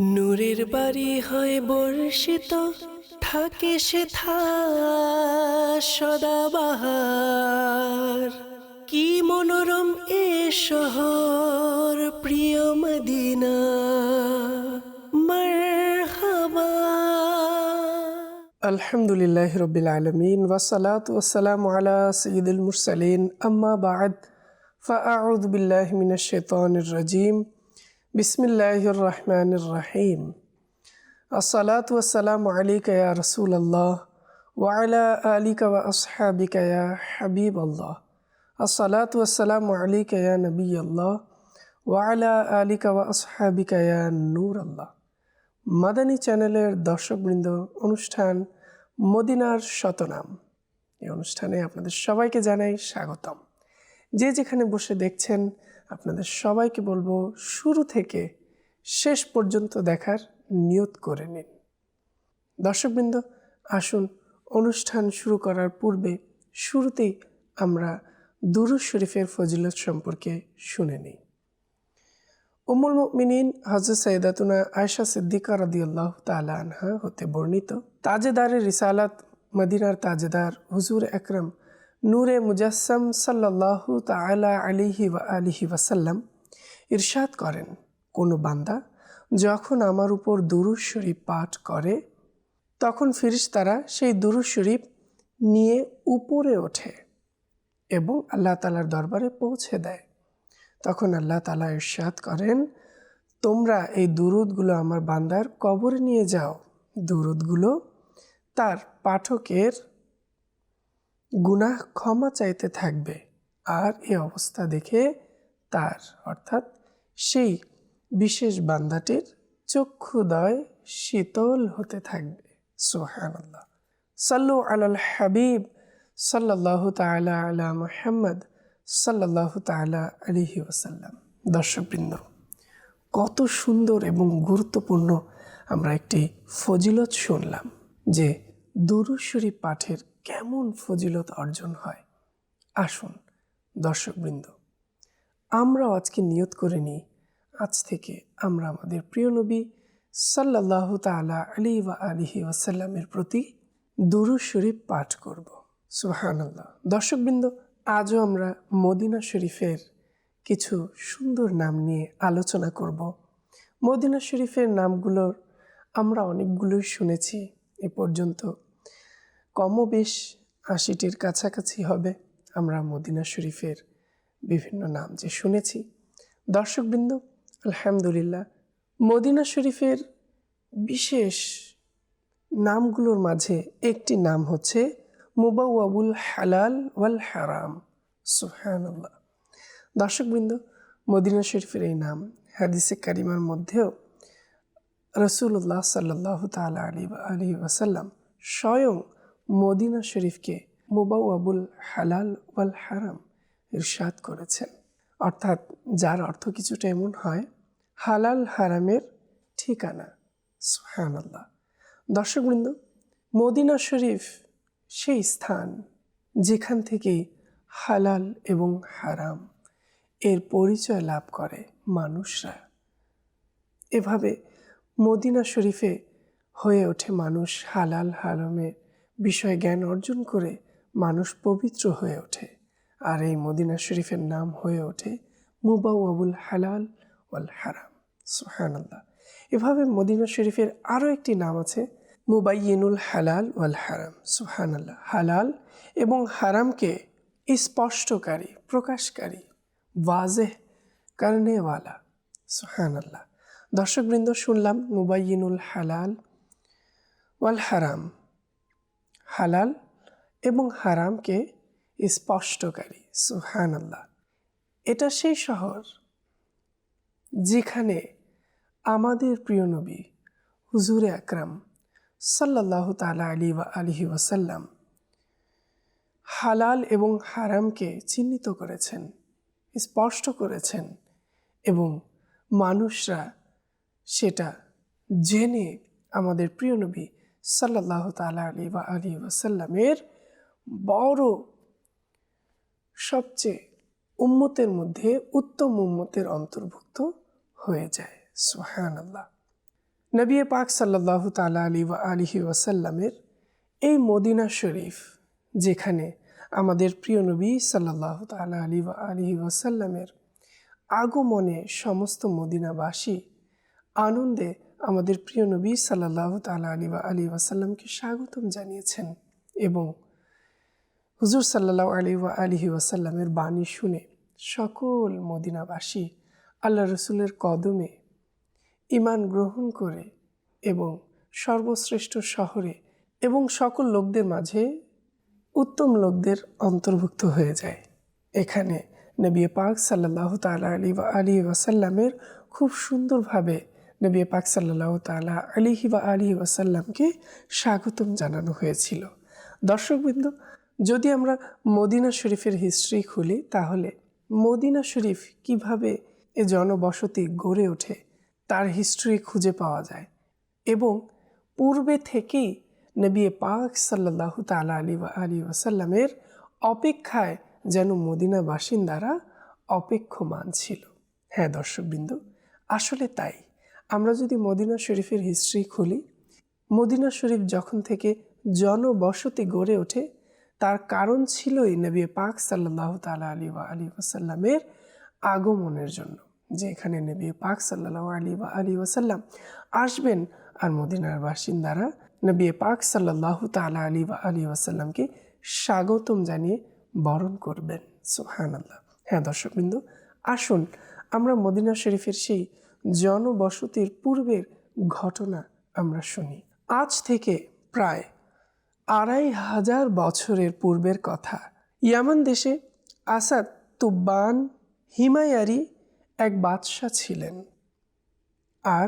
নূরের বাড়ি হয় বর্ষিত থাকে সে সদাবাহার কি মনোরম এ শহর প্রিয় মদিনা মারহাবা আলহামদুলিল্লাহ রবিল আলমিন ওয়াসালাত ওয়াসালাম আলা সঈদুল মুরসালিন আম্মা বাদ فأعوذ بالله من الشيطان الرجيم বিসমিল্লাহির রহমানির রাহিম আসসালাত ওয়াসালাম আলিকা ইয়া রসুল আল্লাহ ওয়ালা আলিকা ওয়া আসহাবিকা ইয়া হাবিব আল্লাহ আসসালাত ওয়াসালাম আলিকা ইয়া নবী আল্লাহ ওয়ালা আলিকা ওয়া আসহাবিকা ইয়া নূর আল্লাহ মাদানী চ্যানেলের দর্শকবৃন্দ, অনুষ্ঠান মদিনার শতনাম। এই অনুষ্ঠানে আপনাদের সবাইকে জানাই স্বাগতম। যে যেখানে বসে দেখছেন আপনাদের সবাইকে বলব শুরু থেকে শেষ পর্যন্ত দেখার নিয়ত করে নিন। দর্শকবৃন্দ, আসুন অনুষ্ঠান শুরু করার পূর্বে শুরুতেই আমরা দুরুজ শরীফের ফজিলত সম্পর্কে শুনে নিই। উমুল মিনীন হজরত সৈদাতুনা আয়সা সিদ্দিকা রদিয়াল্লাহ তালা আনহা হতে বর্ণিত, তাজেদারের রিসালাত মদিনার তাজেদার হুজুর একরম নূরে মুজাসম সাল্লাহ তালা আলিহি আলিহি ওয়াসাল্লাম ইরশাদ করেন, কোনো বান্দা যখন আমার উপর দুরুজ শরীফ পাঠ করে, তখন ফিরিস্তারা সেই দুরুজ নিয়ে উপরে ওঠে এবং আল্লাহ তালার দরবারে পৌঁছে দেয়। তখন আল্লাহ তালা ইরশাদ করেন, তোমরা এই দুরুদগুলো আমার বান্দার কবরে নিয়ে যাও। দুরুদগুলো তার পাঠকের গুনাহ ক্ষমা চাইতে থাকবে। আর এই অবস্থা দেখে তার, অর্থাৎ সেই বিশেষ বান্দাটির চক্ষুদয় শীতল হতে থাকবে। সোহান আল্লাহ সাল্লু আলাল হাবিব সাল্লাহ তালা আলা মোহাম্মদ সাল্লাহ তালা আলিহি ওসাল্লাম দর্শকবৃন্দ, কত সুন্দর এবং গুরুত্বপূর্ণ আমরা একটি ফজিলত শুনলাম যে দুরুশ্বরী পাঠের কেমন ফজিলত অর্জন হয়? আসুন, দর্শকবৃন্দ। আমরাও আজকে নিয়ত করে নিই, আজ থেকে আমরা আমাদের প্রিয় নবী সাল্লাহ তালা আলী ওয়া আলিহি ওয়াসাল্লামের প্রতি দুরু শরীফ পাঠ করব। সুহানাল্লাহ দর্শকবৃন্দ, আজও আমরা মদিনা শরীফের কিছু সুন্দর নাম নিয়ে আলোচনা করব। মদিনা শরীফের নামগুলোর আমরা অনেকগুলোই শুনেছি, এ পর্যন্ত কমবেশ আশিটির কাছাকাছি হবে আমরা মদিনা শরীফের বিভিন্ন নাম যে শুনেছি। দর্শকবৃন্দ, আলহামদুলিল্লাহ, মদিনা শরীফের বিশেষ নামগুলোর মাঝে একটি নাম হচ্ছে মুবাউল হালাল ওয়াল হারাম। সুহানুল্লাহ দর্শকবৃন্দ, মদিনা শরীফের এই নাম হাদিসে কারিমার মধ্যেও রসুল্লাহ সাল্লাহ তালা আলী আলী ওয়াসাল্লাম স্বয়ং মদিনা শরীফকে মুবাউ আবুল হালাল ওয়াল হারাম ইরশাদ করেছেন। অর্থাৎ যার অর্থ কিছুটা এমন হয়, হালাল হারামের ঠিকানা সুহান আল্লাহ দর্শকবৃন্দ, মদিনা শরীফ সেই স্থান যেখান থেকে হালাল এবং হারাম এর পরিচয় লাভ করে মানুষরা। এভাবে মদিনা শরীফে হয়ে ওঠে মানুষ হালাল হারামের বিষয়ে জ্ঞান অর্জন করে মানুষ পবিত্র হয়ে ওঠে। আর এই মদিনা শরীফের নাম হয়ে ওঠে মুবাউ আবুল হালাল ওয়াল হারাম। সুহানাল্লাহ এভাবে মদিনা শরীফের আরও একটি নাম আছে মুবাইনুল হালাল ওয়াল হারাম। সুহানাল্লাহ হালাল এবং হারামকে স্পষ্টকারী, প্রকাশকারী, ওয়াজেহ কারণেওয়ালা। সুহানাল্লাহ দর্শকবৃন্দ শুনলাম মুবাইনুল হালাল ওয়াল হারাম। হালাল এবং হারামকে স্পষ্টকারী সুহান আল্লাহ এটা সেই শহর যেখানে আমাদের প্রিয় নবী হুজুরে আকরাম সাল্লাহ তালা আলী ওয়া আলহি ওয়াসাল্লাম হালাল এবং হারামকে চিহ্নিত করেছেন, স্পষ্ট করেছেন এবং মানুষরা সেটা জেনে আমাদের প্রিয় নবী সাল্লাহ তালা আলী বা আলী ওয়াসাল্লামের বড় সবচেয়ে উম্মতের মধ্যে উত্তম উম্মতের অন্তর্ভুক্ত হয়ে যায়। সোহান আল্লাহ নবী পাক সাল্লাহ তালা আলী বা আলিহি ওয়াসাল্লামের এই মদিনা শরীফ, যেখানে আমাদের প্রিয় নবী সাল্লাহ তালা আলী বা আলিহি ওয়াসাল্লামের আগমনে সমস্ত মদিনাবাসী আনন্দে আমাদের প্রিয় নবী সাল্লাহ তালা আলী বা আলী ওয়াসাল্লামকে স্বাগতম জানিয়েছেন এবং হুজুর সাল্লাহ আলী ওয়া আলিহি ওয়াসাল্লামের বাণী শুনে সকল মদিনাবাসী আল্লাহ রসুলের কদমে ইমান গ্রহণ করে এবং সর্বশ্রেষ্ঠ শহরে এবং সকল লোকদের মাঝে উত্তম লোকদের অন্তর্ভুক্ত হয়ে যায়। এখানে নবী পাক সাল্লাহ তালা আলী বা আলী ওয়াসাল্লামের খুব সুন্দরভাবে নবী পাক সাল্লাহ তালা আলিহি বা আলী ওয়াসাল্লামকে স্বাগতম জানানো হয়েছিল। দর্শকবৃন্দ, যদি আমরা মদিনা শরীফের হিস্ট্রি খুলি, তাহলে মদিনা শরীফ কীভাবে এ জনবসতি গড়ে ওঠে, তার হিস্ট্রি খুঁজে পাওয়া যায় এবং পূর্বে থেকেই নবী পাক সাল্লাহ তালা আলী বা আলী ওয়াসাল্লামের অপেক্ষায় যেন মদিনা বাসিন্দারা অপেক্ষমান ছিল। হ্যাঁ দর্শকবৃন্দ, আসলে তাই। আমরা যদি মদিনা শরীফের হিস্ট্রি খুলি, মদিনা শরীফ যখন থেকে জনবসতি গড়ে ওঠে, তার কারণ ছিলই নবী পাক সাল্লাহ তালা আলী বা আলী ওয়াসাল্লামের আগমনের জন্য, যে এখানে নবী পাক সাল্লাহ আলী বা আলী ওয়াসাল্লাম আসবেন আর মদিনার বাসিন্দারা নবী পাক সাল্লাহ তালা আলী বা আলী ওয়াসাল্লামকে স্বাগতম জানিয়ে বরণ করবেন। সোহান আল্লাহ হ্যাঁ দর্শকবৃন্দ, আসুন আমরা মদিনা শরীফের সেই জনবসতির পূর্বের ঘটনা আমরা শুনি। আজ থেকে প্রায় আড়াই হাজার বছরের পূর্বের কথা। ইয়ামান দেশে আসাদ তুব্বান হিমায়ারি এক বাদশাহ ছিলেন। আর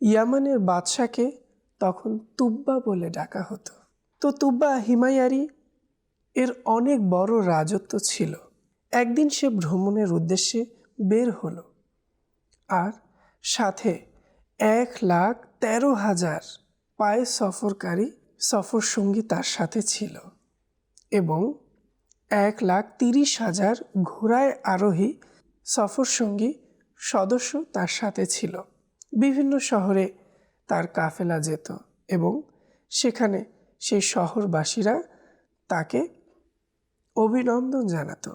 ইয়ামানের বাদশাকে তখন তুব্বা বলে ডাকা হতো। তো তুব্বা হিমায়ারি এর অনেক বড় রাজত্ব ছিল। একদিন সে ভ্রমণের উদ্দেশ্যে বের হলো। আর সাথে এক লাখ তেরো হাজার পায়ে সফরকারী সফর সঙ্গী তার সাথে ছিল এবং এক লাখ তিরিশ হাজার ঘোড়ায় আরোহী সফর সঙ্গী সদস্য তার সাথে ছিল। বিভিন্ন শহরে তার কাফেলা যেত এবং সেখানে সেই শহরবাসীরা তাকে অভিনন্দন জানাত।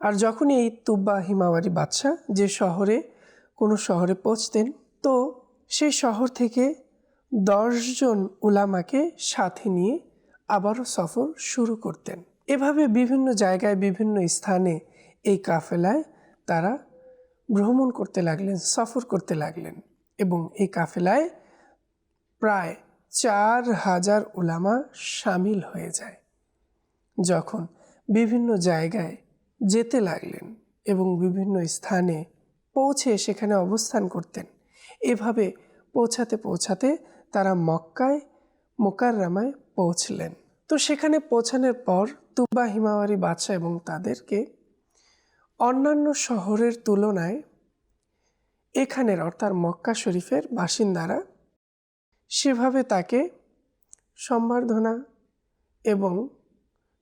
আর যখনই এই তুব্বা হিমাওয়ারি বাদশাহ যে শহরে কোনো শহরে পৌঁছতেন, তো সেই শহর থেকে দশজন উলামাকে সাথে নিয়ে আবারও সফর শুরু করতেন। এভাবে বিভিন্ন জায়গায়, বিভিন্ন স্থানে এই কাফেলায় তারা ভ্রমণ করতে লাগলেন, সফর করতে লাগলেন এবং এই কাফেলায় প্রায় চার হাজার উলামা সামিল হয়ে যায়। যখন বিভিন্ন জায়গায় যেতে লাগলেন এবং বিভিন্ন স্থানে পৌঁছে সেখানে অবস্থান করতেন। এভাবে পৌঁছাতে পৌঁছাতে তারা মক্কায়, মোকাররামায় পৌঁছলেন। তো সেখানে পৌঁছানোর পর তুবা হিমাওয়ারি বাদশাহ এবং তাদেরকে অন্যান্য শহরের তুলনায় এখানের অর্থাৎ মক্কা শরীফের বাসিন্দারা সেভাবে তাকে সম্বর্ধনা এবং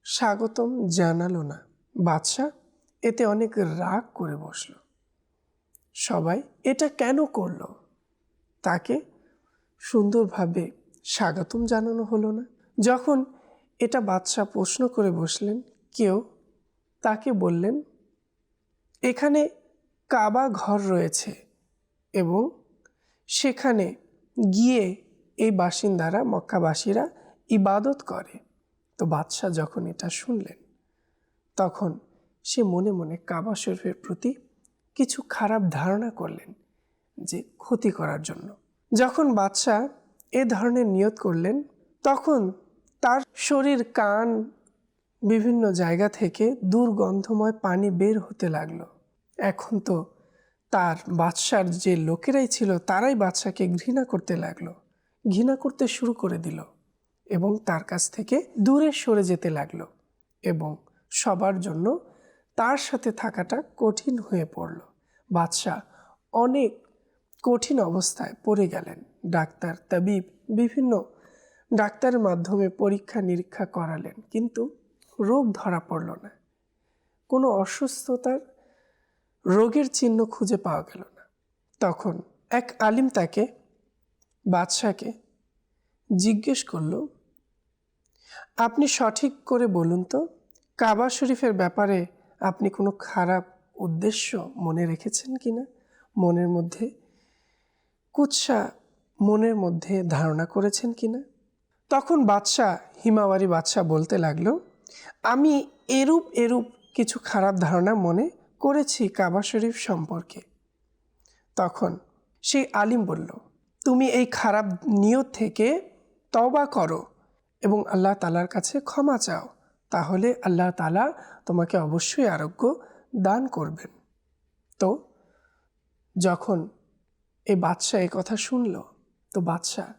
স্বাগতম জানালো না। বাদশাহ এতে অনেক রাগ করে বসল। সবাই এটা কেন করল? তাকে সুন্দরভাবে স্বাগতম জানানো হলো না। যখন এটা বাদশাহ প্রশ্ন করে বসলেন, কেউ তাকে বললেন, এখানে কাবা ঘর রয়েছে এবং সেখানে গিয়ে এই বাসিন্দারা, মক্কাবাসীরা ইবাদত করে। তো বাদশাহ যখন এটা শুনলেন, তখন সে মনে মনে কাবা শরীফের প্রতি কিছু খারাপ ধারণা করলেন যে ক্ষতি করার জন্য। যখন বাদশাহ এ ধরনের নিয়ত করলেন, তখন তার শরীর, কান বিভিন্ন জায়গা থেকে দুর্গন্ধময় পানি বের হতে লাগল। এখন তো তার বাদশার যে লোকেরাই ছিল, তারাই বাদশাকে ঘৃণা করতে লাগল, ঘৃণা করতে শুরু করে দিল এবং তার কাছ থেকে দূরে সরে যেতে লাগল এবং সবার জন্য তার সাথে থাকাটা কঠিন হয়ে পড়ল। বাদশাহ অনেক কঠিন অবস্থায় পড়ে গেলেন। ডাক্তার তাবিব বিভিন্ন ডাক্তারের মাধ্যমে পরীক্ষা নিরীক্ষা করালেন, কিন্তু রোগ ধরা পড়ল না। কোনো অসুস্থতার রোগের চিহ্ন খুঁজে পাওয়া গেল না। তখন এক আলিম তাকে বাদশাকে জিজ্ঞেস করল, আপনি সঠিক করে বলুন তো, কাবা শরীফের ব্যাপারে আপনি কোনো খারাপ উদ্দেশ্য মনে রেখেছেন কি না? মনের মধ্যে কুৎসা মনের মধ্যে ধারণা করেছেন কি না? তখন বাদশাহ হিমাবারি বাদশাহ বলতে লাগল, আমি এরূপ এরূপ কিছু খারাপ ধারণা মনে করেছি কাবা শরীফ সম্পর্কে। তখন সেই আলিম বলল, তুমি এই খারাপ নিয়ত থেকে তওবা করো এবং আল্লাহ তালার কাছে ক্ষমা চাও। তাহলে আল্লাহ তালা তোমাকে অবশ্যই আরোগ্য দান করবেন। তো, যখন এই বাদশাহ এ কথা শুনল, তো বাদশাহ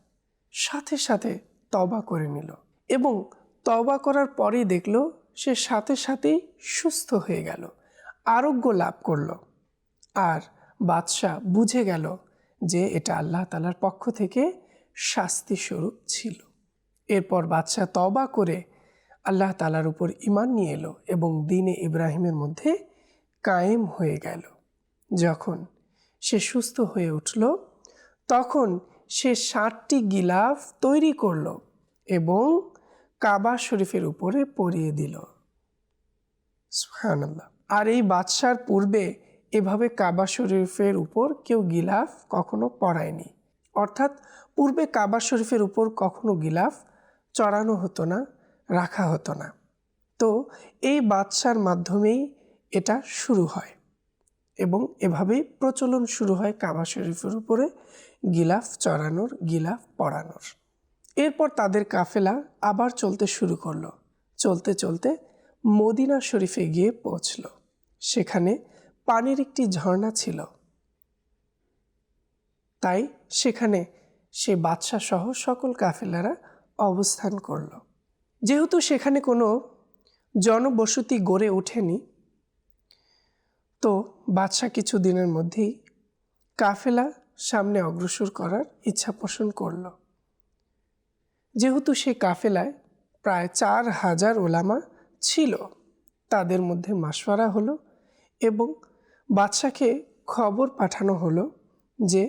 সাথে সাথে তবা করে নিল এবং তবা করার পরেই দেখল সে সাথে সাথেই সুস্থ হয়ে গেল, আরোগ্য লাভ করল। আর বাদশাহ বুঝে গেল যে এটা আল্লাহ তালার পক্ষ থেকে শাস্তি স্বরূপ ছিল। এরপর বাদশাহ তবা করে আল্লাহ তালার উপর ইমান নিয়ে এলো এবং দিনে ইব্রাহিমের মধ্যে কায়েম হয়ে গেল। যখন সে সুস্থ হয়ে উঠল, তখন সে ষাটটি গিলাফ তৈরি করল এবং কাবা শরীফের উপরে পরিয়ে দিল। আর এই বাদশার পূর্বে এভাবে কাবা শরীফের উপর কেউ গিলাফ কখনো পড়ায়নি। অর্থাৎ পূর্বে কাবা শরীফের উপর কখনো গিলাফ চড়ানো হতো না রাখা হতো না। তো এই বাদশার মাধ্যমেই এটা শুরু হয় এবং এভাবেই প্রচলন শুরু হয় কাবা শরীফের উপরে গিলাফ চড়ানোর, গিলাফ পড়ানোর। এরপর তাদের কাফেলা আবার চলতে শুরু করল। চলতে চলতে মদিনা শরীফে গিয়ে পৌঁছল। সেখানে পানির একটি ঝর্ণা ছিল। তাই সেখানে সে বাদশাহ সহ সকল কাফেলারা অবস্থান করল। যেহেতু সেখানে কোনো জনবসতি গড়ে ওঠেনি, তো বাদশাহ কিছু দিনের মধ্যেই কাফেলা সামনে অগ্রসর করার ইচ্ছা পোষণ করল। যেহেতু সে কাফেলায় প্রায় চার হাজার ওলামা ছিল, তাদের মধ্যে মাসওয়ারা হলো এবং বাদশাকে খবর পাঠানো হলো যে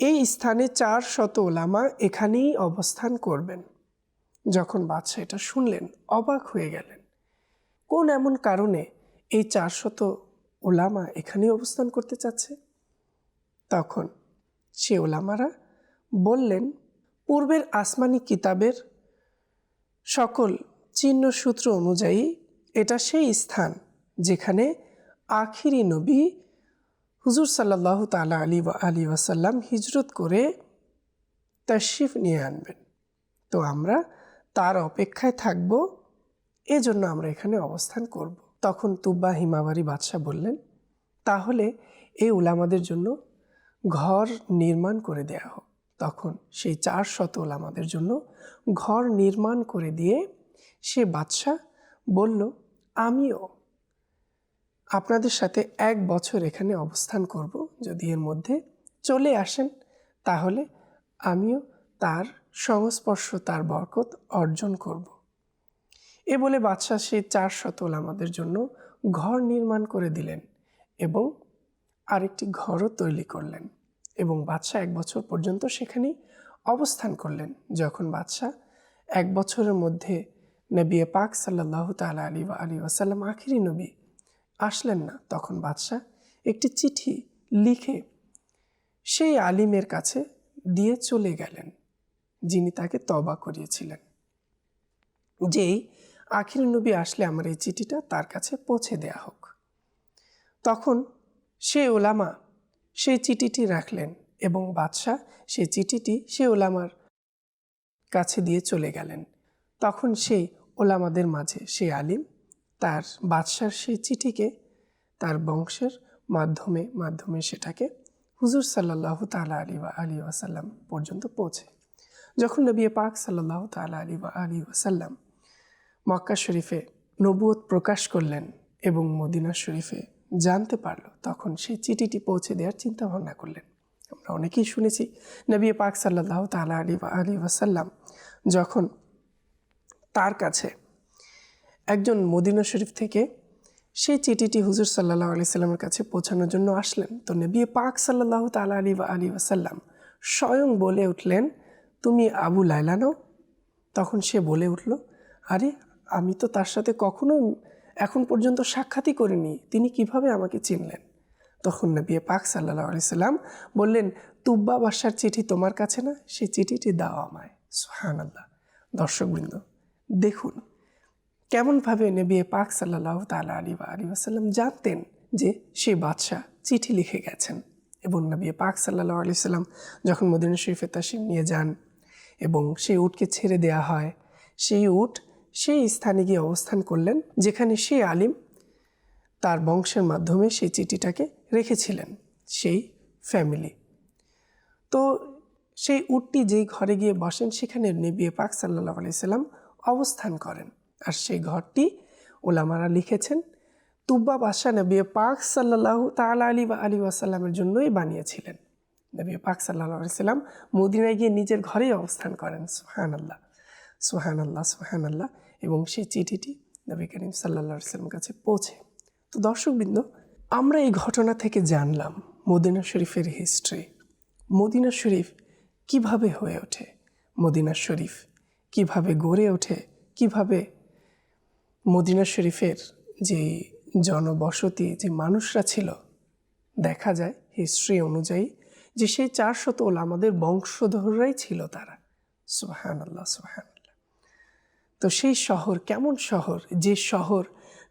এই স্থানে চার শত ওলামা এখানেই অবস্থান করবেন। যখন বাদশাহ এটা শুনলেন, অবাক হয়ে গেলেন। কোন এমন কারণে এই চারশত ওলামা এখানেই অবস্থান করতে চাচ্ছে? তখন সে ওলামারা বললেন, পূর্বের আসমানি কিতাবের সকল চিহ্ন সূত্র অনুযায়ী এটা সেই স্থান যেখানে আখিরি নবী হুজুর সাল্লাহ তালা আলী আলী ওয়াসাল্লাম হিজরত করে তশরিফ নিয়ে আনবেন। তো আমরা তার অপেক্ষায় থাকব, এজন্য আমরা এখানে অবস্থান করব। তখন তুব্বা হিমাবারি বাদশাহ বললেন, তাহলে এই উলামাদের জন্য ঘর নির্মাণ করে দেয়া হোক তখন সেই চার শত ওলামাদের জন্য ঘর নির্মাণ করে দিয়ে সে বাদশাহ বলল, আমিও আপনাদের সাথে এক বছর এখানে অবস্থান করব, যদি এর মধ্যে চলে আসেন, তাহলে আমিও তার সংস্পর্শ তার বরকত অর্জন করব। এ বলে বাদশাহ সেই চার শতল আমাদের জন্য ঘর নির্মাণ করে দিলেন এবং আরেকটি ঘরও তৈরি করলেন এবং বাদশাহ এক বছর পর্যন্ত সেখানেই অবস্থান করলেন, যখন বাদশাহ এক বছরের মধ্যে নবী পাক সাল্লাহ তালা আলী বা আলী ওয়াসাল্লাম আখিরি নবী আসলেন না তখন বাদশাহ একটি চিঠি লিখে সেই আলিমের কাছে দিয়ে চলে গেলেন যিনি তাকে তবা করিয়েছিলেন। যেই আখির নবী আসলে আমার এই চিঠিটা তার কাছে পৌঁছে দেয়া হোক। তখন সে ওলামা সেই চিঠিটি রাখলেন এবং বাদশাহ সেই চিঠিটি সে ওলামার কাছে দিয়ে চলে গেলেন। তখন সেই ওলামাদের মাঝে সেই আলিম তার বাদশার সেই চিঠিকে তার বংশের মাধ্যমে মাধ্যমে সেটাকে হুজুর সাল্লাহ তালা আলী আলী ওয়াসাল্লাম পর্যন্ত পৌঁছে যখন নবী পাক সাল্লাহ তালা আলী বা আলী ওসাল্লাম মক্কা শরীফে নবুয়ত প্রকাশ করলেন এবং মদিনা শরীফে জানতে পারল, তখন সেই চিঠিটি পৌঁছে দেওয়ার চিন্তা ভাবনা করলেন। আমরা অনেকেই শুনেছি নবী পাক সাল্লাহ তালা আলী বা আলী ওয়াসাল্লাম যখন তার কাছে একজন মদিনা শরীফ থেকে সেই চিঠিটি হুজুর সাল্লাহ আলি সাল্লামের কাছে পৌঁছানোর জন্য আসলেন, তো নবী পাক সাল্লাহ তালা আলী বা আলী ওয়াসাল্লাম স্বয়ং বলে উঠলেন তুমি আবু লাইলা নও? তখন সে বলে উঠল, আরে, আমি তো তার সাথে কখনো এখন পর্যন্ত সাক্ষাৎই করিনি। তিনি কীভাবে আমাকে চিনলেন? তখন নবী পাক সাল্লাহ আলাইসাল্লাম বললেন, তুব্বা বাসার চিঠি তোমার কাছে না? সেই চিঠিটি দাও আমায়। সুহান আল্লাহ দর্শকবৃন্দ, দেখুন, কেমনভাবে নবী পাক সাল্লাহ তালা আলী বা আলী আসাল্লাম জানতেন যে সে বাদশাহ চিঠি লিখে গেছেন। এবং নবী পাক সাল্লাহ আলি সাল্লাম যখন মদিনা শরীফে তাসিম নিয়ে যান এবং সেই উটকে ছেড়ে দেয়া হয়। সেই উট সেই স্থানে গিয়ে অবস্থান করলেন, যেখানে সেই আলিম তার বংশের মাধ্যমে সেই চিঠিটাকে রেখেছিলেন, সেই ফ্যামিলি। তো সেই উটটি যেই ঘরে গিয়ে বসেন, সেখানে নেবিয়ে পাক সাল্লাহ আলাইসাল্লাম অবস্থান করেন। আর সেই ঘরটি ওলামারা লিখেছেন, তুব্বা বাদশাহ নবী পাক সাল্লাহ তালা আলী বা আলী ওয়াসাল্লামের জন্যই বানিয়েছিলেন। নবী পাক সাল্লাহ আলাইসাল্লাম মদিনায় গিয়ে নিজের ঘরেই অবস্থান করেন। সুহান আল্লাহ সুহান আল্লাহ সুহান আল্লাহ এবং সেই চিঠিটি নবী করিম সাল্লাহ সাল্লামের কাছে পৌঁছে। তো দর্শকবৃন্দ, আমরা এই ঘটনা থেকে জানলাম মদিনা শরীফের হিস্ট্রি মদিনা শরীফ কীভাবে হয়ে ওঠে? মদিনা শরীফ কীভাবে গড়ে ওঠে? কীভাবে মদিনা শরীফের যে জনবসতি, যে মানুষরা ছিল, দেখা যায় হিস্ট্রি অনুযায়ী যে সেই চারশত আমাদের বংশধররাই ছিল তারা। সুহান আল্লাহ সুহান তো সেই শহর কেমন শহর? যে শহর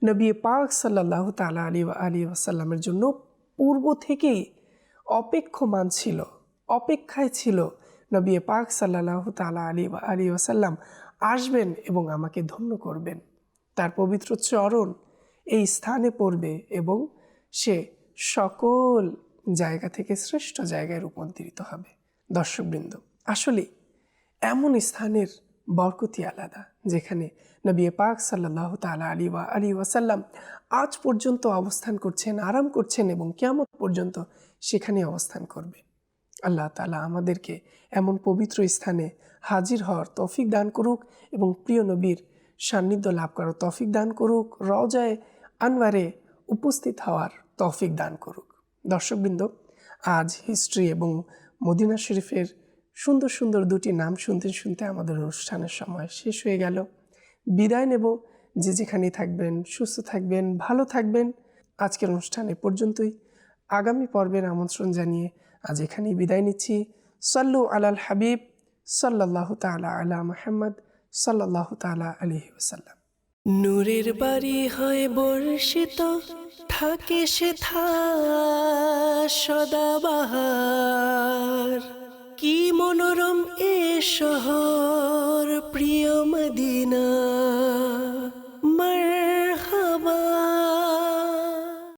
নবী পাক সাল্লাহ তালা আলী আলী আসাল্লামের জন্য পূর্ব থেকেই অপেক্ষমান ছিল, অপেক্ষায় ছিল নবী পাক সাল্লাহ তালা আলী আলী আসাল্লাম আসবেন এবং আমাকে ধন্য করবেন। তার পবিত্র চরণ এই স্থানে পড়বে এবং সে সকল জায়গা থেকে শ্রেষ্ঠ জায়গায় রূপান্তরিত হবে। দর্শকবৃন্দ, আসলে এমন স্থানের বরকতি আলাদা, যেখানে নবী পাক সাল্লাহ তালা আলী ওয়া আলী ওয়াসাল্লাম আজ পর্যন্ত অবস্থান করছেন, আরাম করছেন এবং কেমন পর্যন্ত সেখানে অবস্থান করবে। আল্লাহ তালা আমাদেরকে এমন পবিত্র স্থানে হাজির হওয়ার তৌফিক দান করুক এবং প্রিয় নবীর সান্নিধ্য লাভ করার তৌফিক দান করুক রজায় আনওয়ারে উপস্থিত হওয়ার তৌফিক দান করুক। দর্শকবৃন্দ, আজ হিস্ট্রি এবং মদিনা শরীফের সুন্দর সুন্দর দুটি নাম শুনতে শুনতে আমাদের অনুষ্ঠানের সময় শেষ হয়ে গেল। বিদায় নেব। যে যেখানেই থাকবেন, সুস্থ থাকবেন, ভালো থাকবেন। আজকের অনুষ্ঠান এ পর্যন্তই। আগামী পর্বের আমন্ত্রণ জানিয়ে আজ এখানেই বিদায় নিচ্ছি। সাল্লু আলাল হাবিব সাল্লাহ তালা আলা মাহমদ সাল্লাহ তালা আলহি ওসাল্লাম নূরের বাড়ি হয় বর্ষিত থাকে সে সদাবাহার। কি মনোরম এ শহর প্রিয় মদিনা।